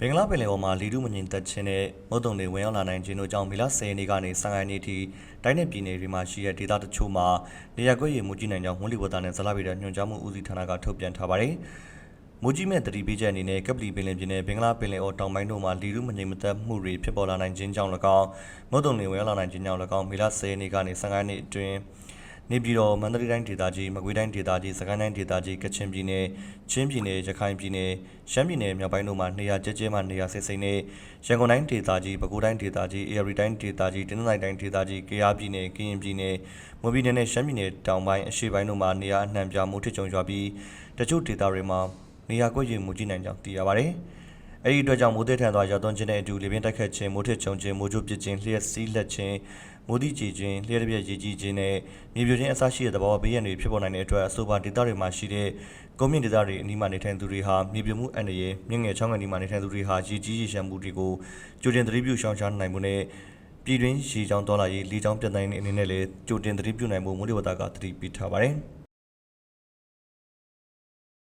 ဘင်္ဂလားပင်လယ်ပေါ်မှာလီဒုမငြိမ်သက်ခြင်းနဲ့မုတ်တုံတွေဝင်ရောက်လာနိုင်ခြင်းတို့ကြောင့်မေလ10ရက်နေ့ကနေ15ရက်နေ့ထိတိုင်းနယ်ပြည်နယ်တွေမှာရှိတဲ့ဒေသတချို့မှာနေရာကွက်ရည်မူကြီးနိုင်ကြောင်းဝန်လီဝတာနဲ့ဇလာဗီတာညွှန်ကြားမှုဦးစီးဌာနကထုတ်ပြန်ထားပါတယ်။မူကြီးမဲ့တတိပေးချက်အနေနဲ့ကပလီပင်လယ်ပြည်နယ်ဘင်္ဂလားပင်လယ်အော်တောင်ပိုင်းတို့မှာလီဒုမငြိမ်မသက်မှုတွေဖြစ်ပေါ်လာနိုင်ခြင်းကြောင့်၎င်းမုတ်တုံတွေဝင်ရောက်လာနိုင်ခြင်းကြောင့်၎င်းမေလ10ရက်နေ့ကနေ15ရက်နေ့အတွင်း နေပြည်တော်မန္တလေးတိုင်းဒေသကြီးမကွေးတိုင်းဒေသကြီးစကိုင်းတိုင်းဒေသကြီးကချင်ပြည်နယ်ချင်းပြည်နယ်ရခိုင်ပြည်နယ်ရှမ်းပြည်နယ်မြောက်ပိုင်းတို့မှာနေရာကျဲကျဲမှနေရာစိတ်စိတ်နဲ့ရန်ကုန်တိုင်းဒေသကြီးပဲခူးတိုင်းဒေသကြီးအေရီတိုင်းဒေသကြီးတင်းနိုင်းတိုင်းဒေသကြီးကယားပြည်နယ်ကရင်ပြည်နယ်မွန်ပြည်နယ်နဲ့ရှမ်းပြည်နယ်တောင်ပိုင်းအရှေ့ပိုင်းတို့မှာနေရာအနှံ့ပြားမှုထစ်ချုံရွာပြီးတချို့ဒေသတွေမှာနေရာကွက်ရည်မှုကြီးနိုင်ကြောင်းသိရပါတယ်။ အဲဒီအတွက်ကြောင့်မိုးသည်ထန်စွာရောက်သွန်းခြင်းနဲ့အတူလေပြင်းတိုက်ခတ်ခြင်းမိုးထစ်ချုံခြင်းမိုးကြိုးပစ်ခြင်းလျှက်စီးလက်ခြင်းမိုးတိကြည်ခြင်းလျှက်တစ်ပြက်ရည်ကြီးခြင်းနဲ့မြေပြိုခြင်းအစရှိတဲ့သဘောဘေးရန်တွေဖြစ်ပေါ်နိုင်တဲ့အတွက်အဆိုပါဒေသတွေမှာရှိတဲ့ကုန်းမြင့်ဒေသတွေအနီးမှာနေထိုင်သူတွေဟာမြေပြိုမှုအန္တရာယ်မြင့်ငယ်ချောင်းငယ်ဒီမှာနေထိုင်သူတွေဟာရည်ကြီးရည်ရှမ်းမှုတွေကိုကြိုတင်သတိပြုရှောင်ရှားနိုင်မှုနဲ့ပြည်တွင်းရေချောင်းတော်လာရေးလေချောင်းပြတ်တိုင်းအနေနဲ့လည်းကြိုတင်သတိပြုနိုင်မှုမိုးလေဝသကသတိပေးထားပါတယ်။